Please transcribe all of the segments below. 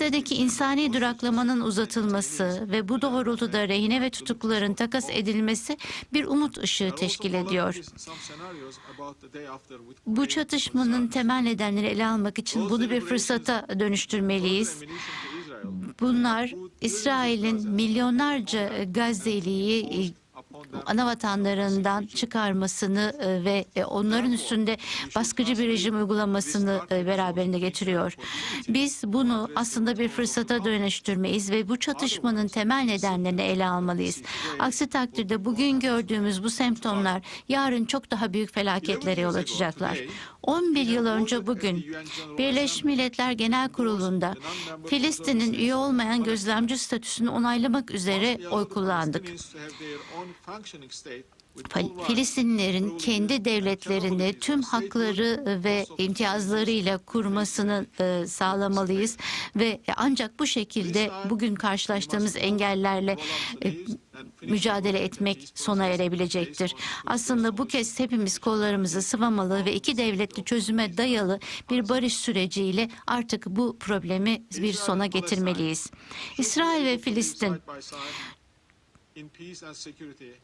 Gazze'deki insani duraklamanın uzatılması ve bu doğrultuda rehine ve tutukluların takas edilmesi bir umut ışığı teşkil ediyor. Bu çatışmanın temel nedenleri ele almak için bunu bir fırsata dönüştürmeliyiz. Bunlar İsrail'in milyonlarca Gazze'liyi ana vatanlarından çıkarmasını e, ve e, onların üstünde baskıcı bir rejim uygulamasını e, beraberinde getiriyor. Biz bunu aslında bir fırsata dönüştürmeyiz ve bu çatışmanın temel nedenlerini ele almalıyız. Aksi takdirde bugün gördüğümüz bu semptomlar yarın çok daha büyük felaketlere yol açacaklar. 11 yıl önce bugün Birleşmiş Milletler Genel Kurulu'nda Filistin'in üye olmayan gözlemci statüsünü onaylamak üzere oy kullandık. Filistinlilerin kendi devletlerini tüm hakları ve imtiyazlarıyla kurmasını e, sağlamalıyız. Ve ancak bu şekilde bugün karşılaştığımız engellerle e, mücadele etmek sona erebilecektir. Aslında bu kez hepimiz kollarımızı sıvamalı ve iki devletli çözüme dayalı bir barış süreciyle artık bu problemi bir sona getirmeliyiz. İsrail ve Filistin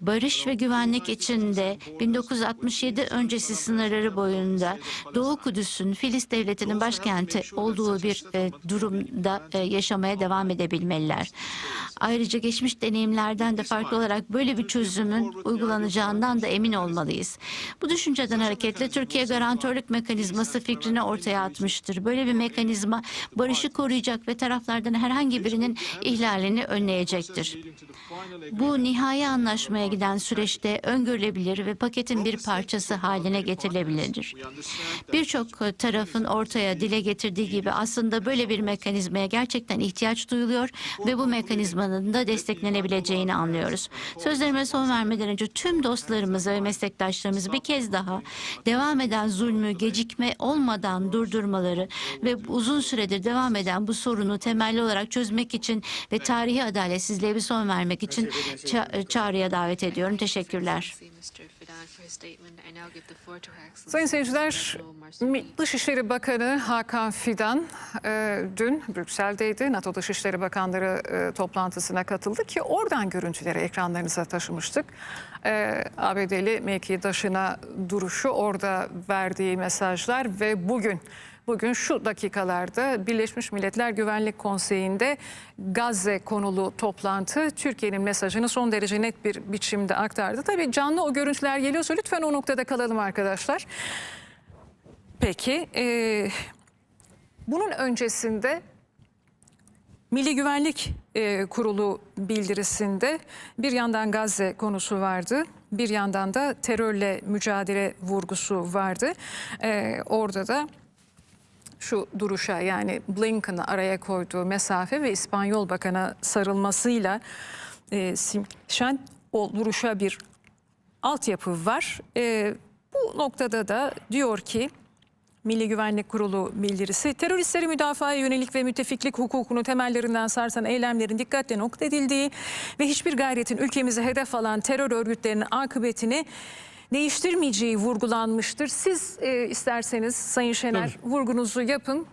barış ve güvenlik içinde 1967 öncesi sınırları boyunda Doğu Kudüs'ün Filist devletinin başkenti olduğu bir e, durumda e, yaşamaya devam edebilmeliler. Ayrıca geçmiş deneyimlerden de farklı olarak böyle bir çözümün uygulanacağından da emin olmalıyız. Bu düşünceden hareketle Türkiye garantörlük mekanizması fikrini ortaya atmıştır. Böyle bir mekanizma barışı koruyacak ve taraflardan herhangi birinin ihlalini önleyecektir. Bu nihai anlaşmaya giden süreçte öngörülebilir ve paketin bir parçası haline getirilebilir. Birçok tarafın ortaya dile getirdiği gibi aslında böyle bir mekanizmaya gerçekten ihtiyaç duyuluyor ve bu mekanizmanın da desteklenebileceğini anlıyoruz. Sözlerime son vermeden önce tüm dostlarımızı ve meslektaşlarımızı bir kez daha devam eden zulmü gecikme olmadan durdurmaları ve uzun süredir devam eden bu sorunu temelli olarak çözmek için ve tarihi adaletsizliğe bir son vermek için ça- çağrıya davet ediyorum. Teşekkürler. Sayın seyirciler, Dışişleri Bakanı Hakan Fidan e, dün Brüksel'deydi. NATO Dışişleri Bakanları e, toplantısına katıldı ki oradan görüntüleri ekranlarınıza taşımıştık. E, ABD'li mevkidaşına duruşu, orada verdiği mesajlar ve bugün Bugün şu dakikalarda Birleşmiş Milletler Güvenlik Konseyi'nde Gazze konulu toplantı Türkiye'nin mesajını son derece net bir biçimde aktardı. Tabii canlı o görüntüler geliyorsa lütfen o noktada kalalım arkadaşlar. Peki, e, bunun öncesinde Milli Güvenlik e, Kurulu bildirisinde bir yandan Gazze konusu vardı. Bir yandan da terörle mücadele vurgusu vardı. E, orada da şu duruşa yani Blinken'ı araya koyduğu mesafe ve İspanyol Bakan'a sarılmasıyla e, simşen o duruşa bir altyapı var. E, bu noktada da diyor ki Milli Güvenlik Kurulu bildirisi teröristleri müdafaya yönelik ve müttefiklik hukukunu temellerinden sarsan eylemlerin dikkatle not edildiği ve hiçbir gayretin ülkemizi hedef alan terör örgütlerinin akıbetini değiştirmeyeceği vurgulanmıştır. Siz e, isterseniz Sayın Şener vurgunuzu yapın.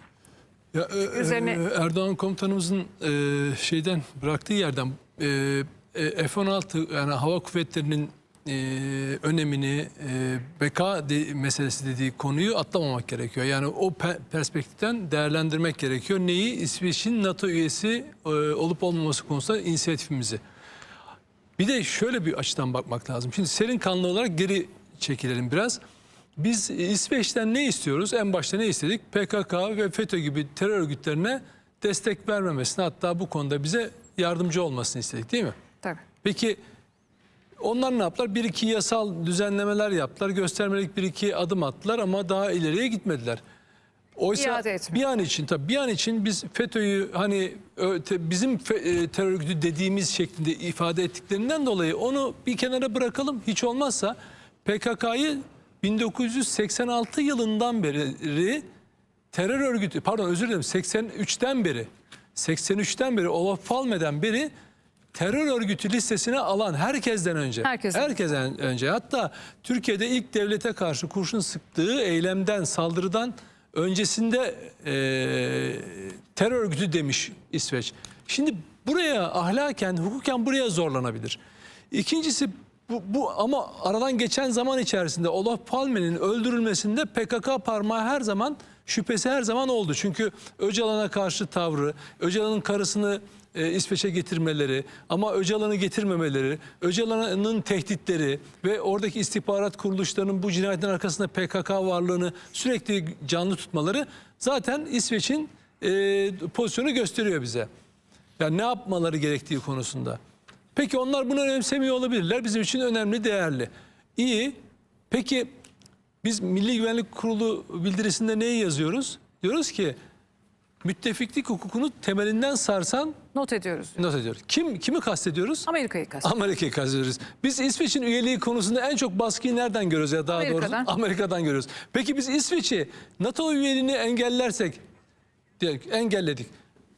Ya, e, Üzerine- e, Erdoğan komutanımızın e, şeyden bıraktığı yerden e, e, F-16 yani hava kuvvetlerinin e, önemini e, beka de- meselesi dediği konuyu atlamamak gerekiyor. Yani o pe- perspektiften değerlendirmek gerekiyor. Neyi? İsveç'in NATO üyesi e, olup olmaması konusunda inisiyatifimizi. Bir de şöyle bir açıdan bakmak lazım. Şimdi serin kanlı olarak geri çekilelim biraz. Biz İsveç'ten ne istiyoruz? En başta ne istedik? PKK ve FETÖ gibi terör örgütlerine destek vermemesini hatta bu konuda bize yardımcı olmasını istedik değil mi? Tabii. Peki onlar ne yaptılar? Bir iki yasal düzenlemeler yaptılar. Göstermelik bir iki adım attılar ama daha ileriye gitmediler. Oysa İade etmiyor. bir an için tabii bir an için biz FETÖ'yü hani bizim e, terör örgütü dediğimiz şeklinde ifade ettiklerinden dolayı onu bir kenara bırakalım. Hiç olmazsa PKK'yı 1986 yılından beri terör örgütü pardon özür dilerim 83'ten beri 83'ten beri Olaf Palme'den beri terör örgütü listesine alan herkesten önce Herkesten. herkesten önce hatta Türkiye'de ilk devlete karşı kurşun sıktığı eylemden saldırıdan öncesinde e, terör örgütü demiş İsveç. Şimdi buraya ahlaken, hukuken buraya zorlanabilir. İkincisi bu, bu ama aradan geçen zaman içerisinde Olof Palme'nin öldürülmesinde PKK parmağı her zaman şüphesi her zaman oldu. Çünkü Öcalan'a karşı tavrı, Öcalan'ın karısını e, İsveç'e getirmeleri ama Öcalan'ı getirmemeleri, Öcalan'ın tehditleri ve oradaki istihbarat kuruluşlarının bu cinayetin arkasında PKK varlığını sürekli canlı tutmaları zaten İsveç'in e, pozisyonu gösteriyor bize. Yani ne yapmaları gerektiği konusunda. Peki onlar bunu önemsemiyor olabilirler. Bizim için önemli, değerli. İyi. Peki biz Milli Güvenlik Kurulu bildirisinde neyi yazıyoruz? Diyoruz ki müttefiklik hukukunu temelinden sarsan Not ediyoruz. not ediyoruz. Kim kimi kastediyoruz? Amerika'yı kastediyoruz. Amerika'yı kastediyoruz. Biz İsveç'in üyeliği konusunda en çok baskıyı nereden görüyoruz ya daha Amerika'dan. doğrusu Amerika'dan görüyoruz. Peki biz İsveç'i NATO üyeliğini engellersek diyelim ki engelledik.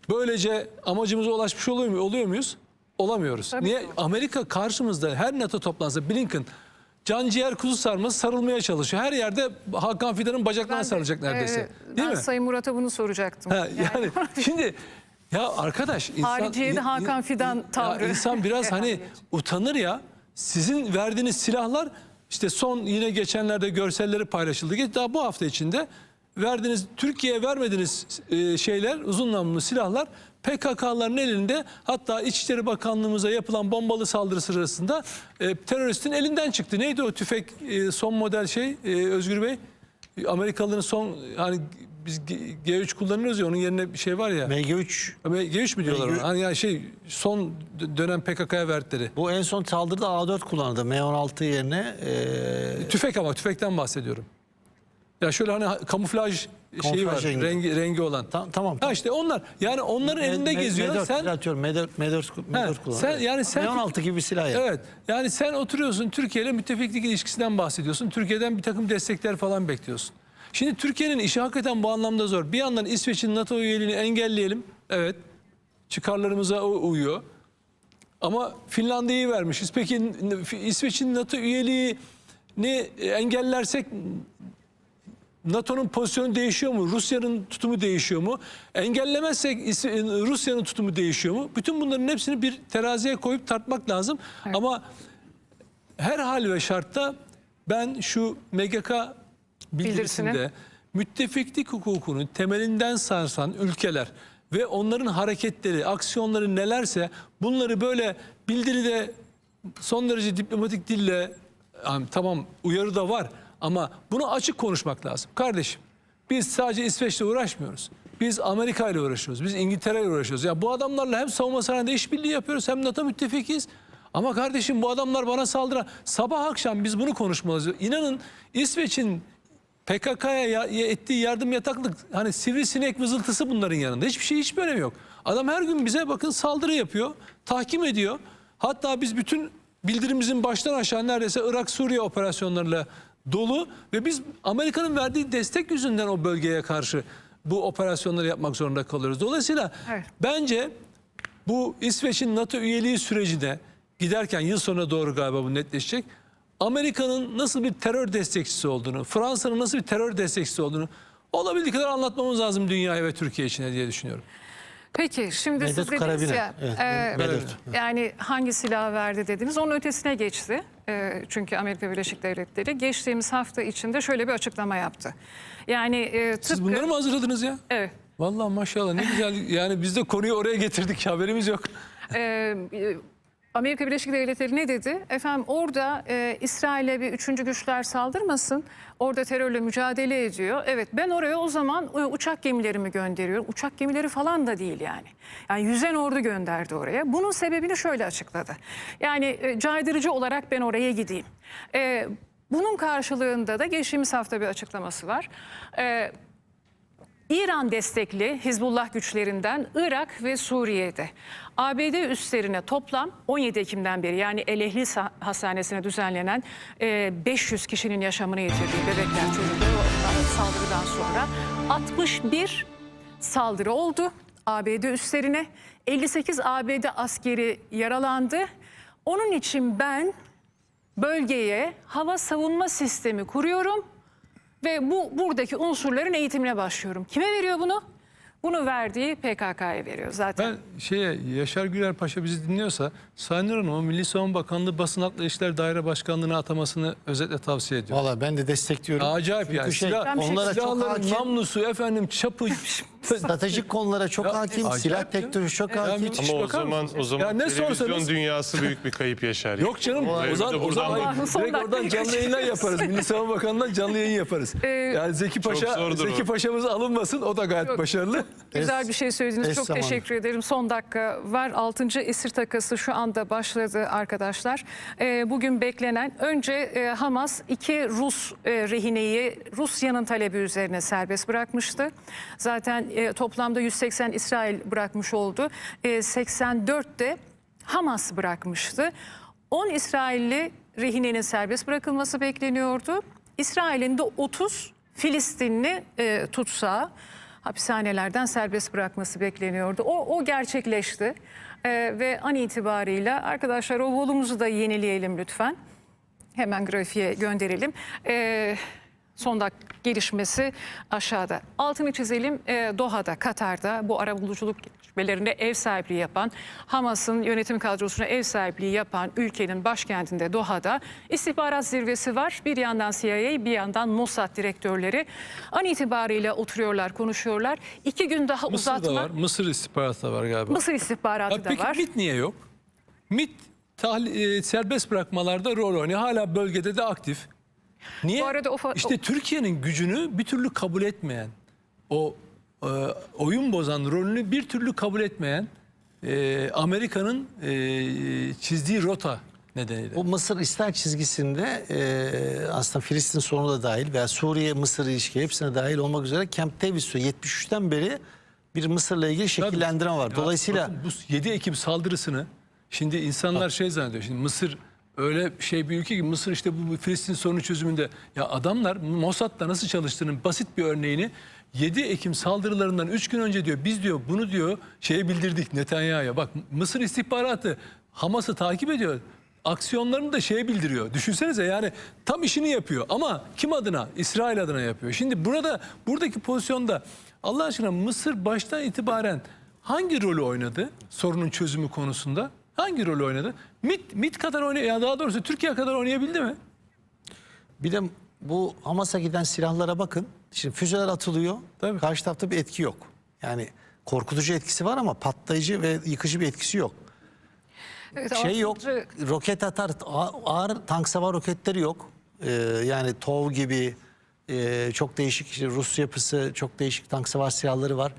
Böylece amacımıza ulaşmış oluyor, mu, oluyor muyuz? Olamıyoruz. Tabii Niye? ki. Amerika karşımızda her NATO toplantısı Blinken can ciğer kuzu sarması sarılmaya çalışıyor. Her yerde Hakan Fidan'ın bacaklarına sarılacak neredeyse. Ee, Değil ben mi? Sayın Murat'a bunu soracaktım. Ha, yani şimdi ya arkadaş insan Hariciye'de Hakan Fidan Ya tavrı. insan biraz hani utanır ya. Sizin verdiğiniz silahlar işte son yine geçenlerde görselleri paylaşıldı. Geç- Daha bu hafta içinde verdiğiniz Türkiye'ye vermediğiniz e, şeyler uzun namlulu silahlar PKK'ların elinde hatta İçişleri Bakanlığımıza yapılan bombalı saldırı sırasında e, teröristin elinden çıktı. Neydi o tüfek e, son model şey e, Özgür Bey? Amerikalıların son hani biz G- G3 kullanıyoruz ya onun yerine bir şey var ya. MG3 Ama G3 mü diyorlar MG3 ona? Hani yani şey son dö- dönem PKK'ya verdikleri. bu en son saldırıda A4 kullanıldı. M16 yerine e, Tüfek ama tüfekten bahsediyorum. Ya şöyle hani ha- kamuflaj, şeyi var, rengi. rengi rengi olan. tam, tamam. Ha işte onlar. Yani onların elinde M- M- geziyor. M4 sen düzeltiyorum. M4, M4, M4 kullanıyor. sen- yani sen- M16 gibi bir silah yani. Evet. Yani sen oturuyorsun Türkiye ile müttefiklik ilişkisinden bahsediyorsun. Türkiye'den bir takım destekler falan bekliyorsun. Şimdi Türkiye'nin işi hakikaten bu anlamda zor. Bir yandan İsveç'in NATO üyeliğini engelleyelim. Evet. Çıkarlarımıza o uyuyor. Ama Finlandiya'yı vermişiz. Peki İsveç'in NATO üyeliğini engellersek NATO'nun pozisyonu değişiyor mu? Rusya'nın tutumu değişiyor mu? Engellemezsek İs- Rusya'nın tutumu değişiyor mu? Bütün bunların hepsini bir teraziye koyup tartmak lazım. Ama her hal ve şartta ben şu MGK bildirisinde Bildirisini. müttefiklik hukukunu temelinden sarsan ülkeler ve onların hareketleri, aksiyonları nelerse bunları böyle bildiride son derece diplomatik dille yani tamam uyarı da var ama bunu açık konuşmak lazım. Kardeşim biz sadece İsveç'le uğraşmıyoruz. Biz Amerika ile uğraşıyoruz. Biz İngiltere ile uğraşıyoruz. Ya bu adamlarla hem savunma sanayinde işbirliği yapıyoruz hem NATO müttefikiyiz. Ama kardeşim bu adamlar bana saldıran sabah akşam biz bunu konuşmalıyız. İnanın İsveç'in PKK'ya ya- ya ettiği yardım yataklık hani sivrisinek vızıltısı bunların yanında. Hiçbir şey hiçbir önemi yok. Adam her gün bize bakın saldırı yapıyor, tahkim ediyor. Hatta biz bütün bildirimizin baştan aşağı neredeyse Irak Suriye operasyonlarıyla dolu ve biz Amerika'nın verdiği destek yüzünden o bölgeye karşı bu operasyonları yapmak zorunda kalıyoruz. Dolayısıyla Evet. bence bu İsveç'in NATO üyeliği sürecine giderken yıl sonuna doğru galiba bu netleşecek. Amerika'nın nasıl bir terör destekçisi olduğunu, Fransa'nın nasıl bir terör destekçisi olduğunu olabildiği kadar anlatmamız lazım dünyaya ve Türkiye için diye düşünüyorum. Peki şimdi siz Medet dediniz Karabiner. ya Evet, e, yani hangi silah verdi dediniz onun ötesine geçti. E, çünkü Amerika Birleşik Devletleri geçtiğimiz hafta içinde şöyle bir açıklama yaptı. Yani e, tıpkı... Siz bunları mı hazırladınız ya? Evet. Vallahi maşallah ne güzel. Yani biz de konuyu oraya getirdik haberimiz yok. Ee, Amerika Birleşik Devletleri ne dedi? Efendim orada e, İsrail'e bir üçüncü güçler saldırmasın. Orada terörle mücadele ediyor. Evet ben oraya o zaman e, uçak gemilerimi gönderiyorum. Uçak gemileri falan da değil yani. Yani yüzen ordu gönderdi oraya. Bunun sebebini şöyle açıkladı. Yani e, caydırıcı olarak ben oraya gideyim. E, bunun karşılığında da geçtiğimiz hafta bir açıklaması var. E, İran destekli Hizbullah güçlerinden Irak ve Suriye'de ABD üslerine toplam 17 Ekim'den beri yani El Ehli Hastanesi'ne düzenlenen e, 500 kişinin yaşamını yitirdiği bebekler çocuklar saldırıdan sonra 61 saldırı oldu ABD üslerine. 58 ABD askeri yaralandı. Onun için ben bölgeye hava savunma sistemi kuruyorum ve bu buradaki unsurların eğitimine başlıyorum. Kime veriyor bunu? Bunu verdiği PKK'ya veriyor zaten. Ben şeye Yaşar Güler Paşa bizi dinliyorsa Sayın Hanım'a Milli Savunma Bakanlığı Basın Haklı İşler Daire Başkanlığı'na atamasını özetle tavsiye ediyorum. Valla ben de destekliyorum. Acayip Çünkü yani. şey, Silah, onlara çok silahların hakim. namlusu efendim çapı. Stratejik konulara çok hakim. acayip Silah canım. teknolojisi çok Ya hakim. müthiş. Ama o bakar zaman mısınız? o zaman Ya ne televizyon sorsanız- dünyası büyük bir kayıp yaşar. Yok canım o zaman, o buradan zaman. Son direkt dakika oradan canlı yayından yaparız. Milli Savunma Bakanlığı'ndan canlı yayın yaparız. yani Zeki Paşa, zordur Zeki o. Paşa'mız alınmasın o da gayet Yok. başarılı. Güzel bir şey söylediniz. es Çok zamanı. teşekkür ederim. Son dakika var. 6. esir takası şu anda başladı arkadaşlar. Ee, bugün beklenen önce e, Hamas iki Rus e, rehineyi Rusya'nın talebi üzerine serbest bırakmıştı. Zaten e, toplamda 180 İsrail bırakmış oldu. E, 84 de Hamas bırakmıştı. 10 İsrailli rehinenin serbest bırakılması bekleniyordu. İsrail'in de 30 Filistinli e, tutsağı hapishanelerden serbest bırakması bekleniyordu. O, o gerçekleşti E, ve an itibarıyla arkadaşlar o volumuzu da yenileyelim lütfen. Hemen grafiğe gönderelim. E, son dakika gelişmesi aşağıda. Altını çizelim e, Doha'da, Katar'da bu arabuluculuk gelişmelerinde ev sahipliği yapan, Hamas'ın yönetim kadrosuna ev sahipliği yapan ülkenin başkentinde Doha'da istihbarat zirvesi var. Bir yandan CIA, bir yandan Mossad direktörleri an itibariyle oturuyorlar, konuşuyorlar. İki gün daha Mısır'da uzatma. var. Mısır istihbaratı da var galiba. Mısır istihbaratı Ya da peki var. MIT niye yok? MIT tahli- e, serbest bırakmalarda rol oynuyor. Hala bölgede de aktif. Niye? Bu arada o işte Türkiye'nin gücünü bir türlü kabul etmeyen, o e, oyun bozan rolünü bir türlü kabul etmeyen e, Amerika'nın e, çizdiği rota nedeniyle. Bu Mısır İsrail çizgisinde e, aslında Filistin sorunu da dahil veya Suriye Mısır ilişki hepsine dahil olmak üzere Camp Davis'te 73'ten beri bir Mısır'la ilgili şekillendirme var. Ya Dolayısıyla bakın bu 7 Ekim saldırısını şimdi insanlar şey zannediyor. Şimdi Mısır öyle şey bir ülke ki Mısır işte bu Filistin sorunu çözümünde ya adamlar Mossad'da nasıl çalıştığının basit bir örneğini 7 Ekim saldırılarından 3 gün önce diyor biz diyor bunu diyor şeye bildirdik Netanyahu'ya. Bak Mısır istihbaratı Hamas'ı takip ediyor. Aksiyonlarını da şeye bildiriyor. Düşünsenize yani tam işini yapıyor ama kim adına? İsrail adına yapıyor. Şimdi burada buradaki pozisyonda Allah aşkına Mısır baştan itibaren hangi rolü oynadı sorunun çözümü konusunda? Hangi rolü oynadı? MIT, MIT kadar oynay ya daha doğrusu Türkiye kadar oynayabildi mi? bir de bu Hamas'a giden silahlara bakın. Şimdi füzeler atılıyor. Tabii. Karşı tarafta bir etki yok. Yani korkutucu etkisi var ama patlayıcı ve yıkıcı bir etkisi yok. Evet, şey yok. altıncı- Roket atar ağır tank savar roketleri yok. Ee, yani TOW gibi e, çok değişik işte Rus yapısı çok değişik tank savar silahları var.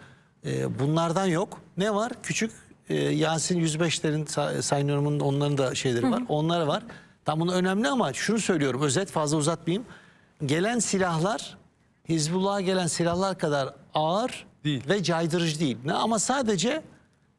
Ee, bunlardan yok. Ne var? Küçük e, Yasin 105'lerin Sa- Sayın Yorum'un onların da şeyleri var. Onlar var. Tam bunu önemli ama şunu söylüyorum özet fazla uzatmayayım. Gelen silahlar Hizbullah'a gelen silahlar kadar ağır Değil. ve caydırıcı değil. Ne ama sadece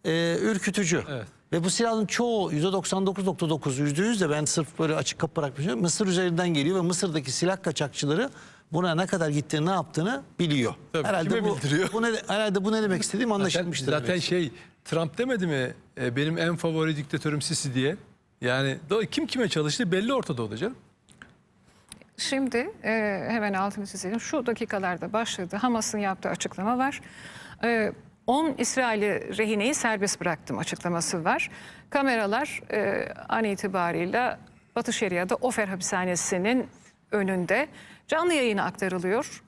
e, ürkütücü. Evet. Ve bu silahın çoğu %99.9 %100 de ben sırf böyle açık kapı bırakmışım. Mısır üzerinden geliyor ve Mısır'daki silah kaçakçıları buna ne kadar gittiğini ne yaptığını biliyor. Tabii, herhalde kime bu, bildiriyor? bu ne, herhalde bu ne demek istediğim Zaten, anlaşılmıştır. zaten demek. şey Trump demedi mi e, benim en favori diktatörüm Sisi diye. Yani kim kime çalıştı belli ortada olacak. Şimdi e, hemen altını çizelim. Şu dakikalarda başladı. Hamas'ın yaptığı açıklama var. E, 10 İsrail'i rehineyi serbest bıraktım açıklaması var. Kameralar e, an itibarıyla Batı Şeria'da Ofer hapishanesinin önünde canlı yayına aktarılıyor.